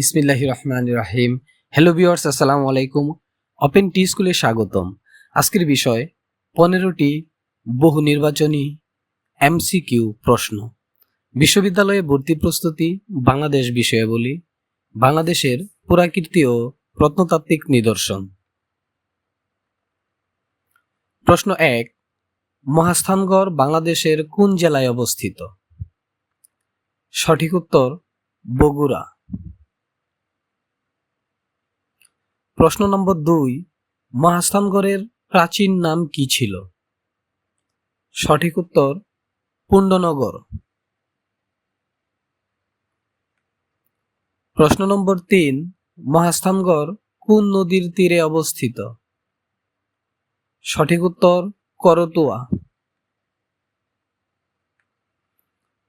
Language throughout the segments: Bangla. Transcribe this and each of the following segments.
ইসমিল্লাহি রহমান রাহিম। হ্যালো ভিউয়ার্স আসসালামু আলাইকুম। ওপেন টি স্কুলে স্বাগতম। আজকের বিষয়, পনেরোটি বহু নির্বাচনী এমসিকিউ প্রশ্ন। বিশ্ববিদ্যালয়ে ভর্তি প্রস্তুতি, বাংলাদেশ বিষয়াবলী, বাংলাদেশের পুরাকীর্তি ও প্রত্নতাত্ত্বিক নিদর্শন। প্রশ্ন এক, মহাস্থানগড় বাংলাদেশের কোন জেলায় অবস্থিত? সঠিক উত্তর, বগুড়া। প্রশ্ন নম্বর দুই, মহাস্থানগড়ের প্রাচীন নাম কি ছিল? সঠিক উত্তর, পুণ্ডনগর। প্রশ্ন নম্বর তিন, মহাস্থানগড় কোন নদীর তীরে অবস্থিত? সঠিক উত্তর, করতোয়া।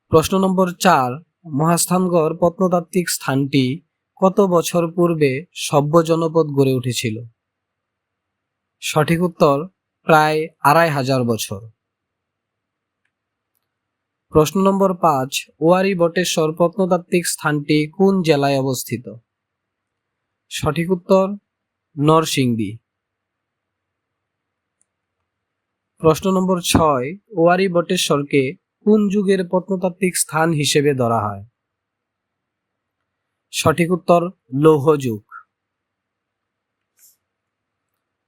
প্রশ্ন নম্বর চার, মহাস্থানগড় প্রত্নতাত্ত্বিক স্থানটি কত বছর পূর্বে সভ্য জনপদ গড়ে উঠেছিল? সঠিক উত্তর প্রায় আড়াই হাজার বছর। প্রশ্ন নম্বর পাঁচ, ওয়ারি বটেশ্বর প্রত্নতাত্ত্বিক স্থানটি কোন জেলায় অবস্থিত? সঠিক উত্তর, নরসিংদী। প্রশ্ন নম্বর ছয়, ওয়ারি বটেশ্বরকে কোন যুগের প্রত্নতাত্ত্বিক স্থান হিসেবে ধরা হয়? সঠিক উত্তর, লৌহ যুগ।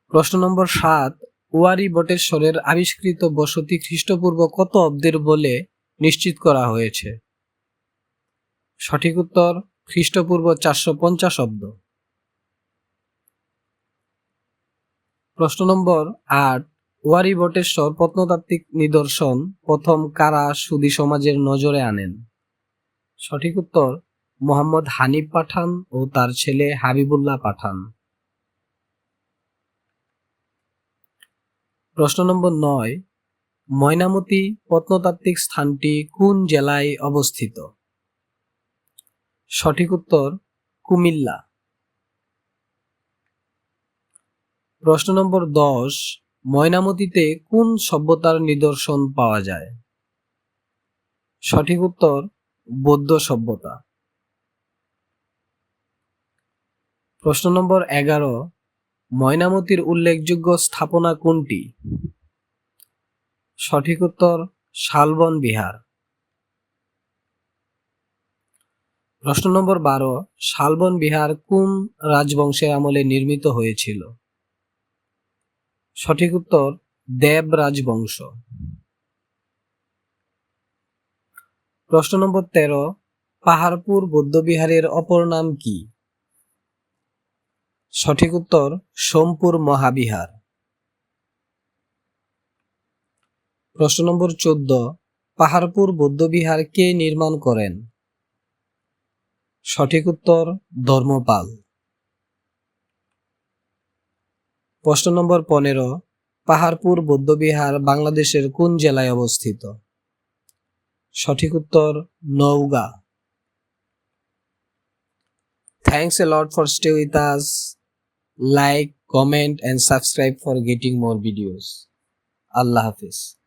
প্রশ্ন নম্বর সাত, ওয়ারি বটেশ্বরের আবিষ্কৃত বসতি খ্রিস্টপূর্ব কত অব্দের বলে নিশ্চিত করা হয়েছে? সঠিক উত্তর, খ্রিস্টপূর্ব চারশো পঞ্চাশ অব্দ। প্রশ্ন নম্বর আট, ওয়ারি বটেশ্বর প্রত্নতাত্ত্বিক নিদর্শন প্রথম কারা সুদী সমাজের নজরে আনেন? সঠিক উত্তর মোহাম্মদ হানিফ পাঠান ও তার ছেলে হাবিবুল্লাহ পাঠান। প্রশ্ন নম্বর নয়, ময়নামতি প্রত্নতাত্ত্বিক স্থানটি কোন জেলায় অবস্থিত? সঠিক উত্তর, কুমিল্লা। প্রশ্ন নম্বর দশ, ময়নামতিতে কোন সভ্যতার নিদর্শন পাওয়া যায়? সঠিক উত্তর, বৌদ্ধ সভ্যতা। প্রশ্ন নম্বর এগারো, ময়নামতির উল্লেখযোগ্য স্থাপনা কোনটি? সঠিক উত্তর, শালবন বিহার। প্রশ্ন নম্বর বারো, শালবন বিহার কোন রাজবংশের আমলে নির্মিত হয়েছিল? সঠিক উত্তর, দেব রাজবংশ। প্রশ্ন নম্বর তেরো, পাহাড়পুর বৌদ্ধবিহারের অপর নাম কি? সঠিক উত্তর সোমপুর মহাবিহার। প্রশ্ন নম্বর চোদ্দ, পাহাড়পুর বৌদ্ধবিহার কে নির্মাণ করেন? সঠিক উত্তর, ধর্মপাল। প্রশ্ন নম্বর পনেরো, পাহাড়পুর বৌদ্ধবিহার বাংলাদেশের কোন জেলায় অবস্থিত? সঠিক উত্তর, Naogaon. Thanks a lot for stay with us. Like, comment and subscribe for getting more videos. Allah Hafiz.